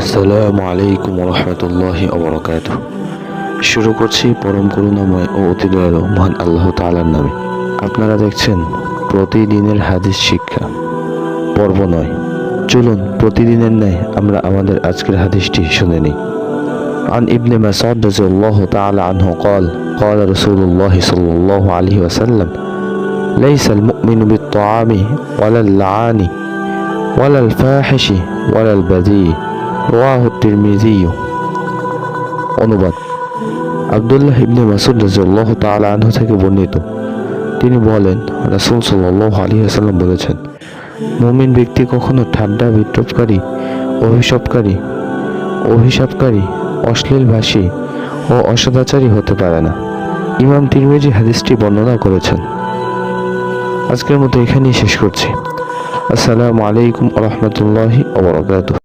আসসালামু আলাইকুম রহমতুল্লাহ অবরকাত শুরু করছি পরম করুণাময় ও অতি দয়ালু মহান আল্লাহ তাআলার নামে আপনারা দেখছেন প্রতিদিনের হাদিস শিক্ষা পর্ব নয় চলুন প্রতিদিনের ন্যায় আমরা আমাদের আজকের হাদিসটি শুনে নিই عن ابن مسعود رضي الله تعالى عنه قال قال رسول الله صلى الله عليه وسلم ليس المؤمن بالطعام ولا اللعان ولا الفاحش ولا البذيء রোয়াহ তিরমিজি অনুবাদ, আবদুল্লাহ ইবনে মাসুদ রাজিউল্লাহ তাআলা আনহু থেকে বর্ণিত। তিনি বলেন, রাসূল সাল্লাল্লাহু আলাইহি ওয়াসাল্লাম বলেছেন, মুমিন ব্যক্তি কখনো ঠাট্টা বিদ্রোপকারী, অভিশাপকারী অভিশাপকারী অশ্লীল ভাষী ও অসদাচারী হতে পারে না। ইমাম তিরমিজি হাদিসটি বর্ণনা করেছেন। আজকের মতো এখানেই শেষ করছি। আসসালামু আলাইকুম রহমতুল্লাহি ওবরাকাতুহ